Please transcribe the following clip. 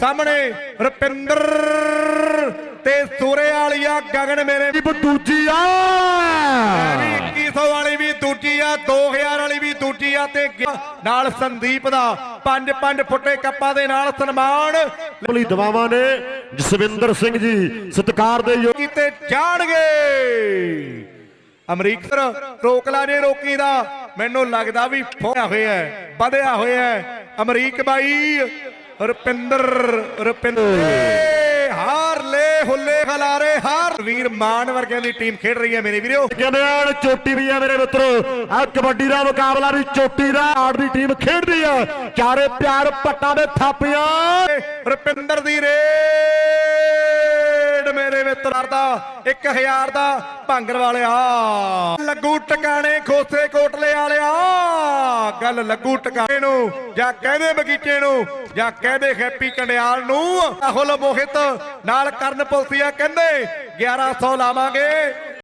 ਸਾਹਮਣੇ ਰੁਪਿੰਦਰ ਤੇ ਸੂਰੇ ਵਾਲੀਆ ਗਗਨ ਮੇਰੇ ਟੀਮ ਦੂਜੀ ਆ। ਵੀ 2100 ਵਾਲੀ ਵੀ ਦੂਜੀ ਆ 2000 ਵਾਲੀ ਵੀ ਦੂਜੀ ਆ ਤੇ ਨਾਲ ਸੰਦੀਪ ਦਾ 5-5 ਫੁੱਟੇ ਕੱਪਾਂ ਦੇ ਨਾਲ ਸਨਮਾਨ। ਲਈ ਦਵਾਵਾਂ ਨੇ ਜਸਵਿੰਦਰ ਸਿੰਘ ਜੀ ਸਤਿਕਾਰ ਦੇ ਯੋਗ ਕੀਤੇ ਜਾਣਗੇ। ਅਮਰੀਕਰ ਰੋਕ ਲਾ ਜੇ ਰੋਕੀ ਦਾ ਮੈਨੂੰ ਲੱਗਦਾ ਵੀ ਫੋਇਆ ਹੋਇਆ ਵਧਿਆ ਹੋਇਆ ਅਮਰੀਕ ਬਾਈ ਰੁਪਿੰਦਰ ਰੁਪਿੰਦਰ। ਹਾਰ ਲੈ ਹੁੱਲੇ ਖਲਾਰੇ ਹਾਰ। ਵੀਰ ਮਾਨ ਵਰਗਿਆਂ ਦੀ ਟੀਮ ਖੇਡ ਰਹੀ ਹੈ ਮੇਰੇ ਵੀਰੋ। ਕਨਿਆਣ ਚੋਟੀ ਵੀ ਆ ਮੇਰੇ ਮਿੱਤਰੋ। ਆ ਕਬੱਡੀ ਦਾ ਮੁਕਾਬਲਾ ਵੀ ਚੋਟੀ ਦਾ ਆੜ ਦੀ ਟੀਮ ਖੇਡਦੀ ਆ। ਚਾਰੇ ਪਿਆਰ ਪੱਟਾਂ ਦੇ ਥਾਪੀਆਂ। ਰੁਪਿੰਦਰ ਦੀ ਰੇਡ ਮੇਰੇ ਮਿੱਤਰ ਦਾ 1000 ਦਾ ਭੰਗਰ ਵਾਲਿਆ। ਲੱਗੂ ਟਿਕਾਣੇ ਖੋਸੇ ਕੋਟਲੇ ਵਾਲਿਆ। ਗੱਲ ਲੱਗੂ ਟਿਕਾਣੇ ਨੂੰ, ਜਾਂ ਕਹਦੇ ਬਗੀਚੇ ਨੂੰ, ਜਾਂ ਕਹਦੇ ਹੈਪੀ ਕੰਡਿਆਲ ਨੂੰ, ਰਾਹੁਲ ਮੋਹਿਤ ਨਾਲ ਕਰਨ ਪੁਲਸੀਆ ਕਹਿੰਦੇ 1100 ਲਾਵਾਂਗੇ।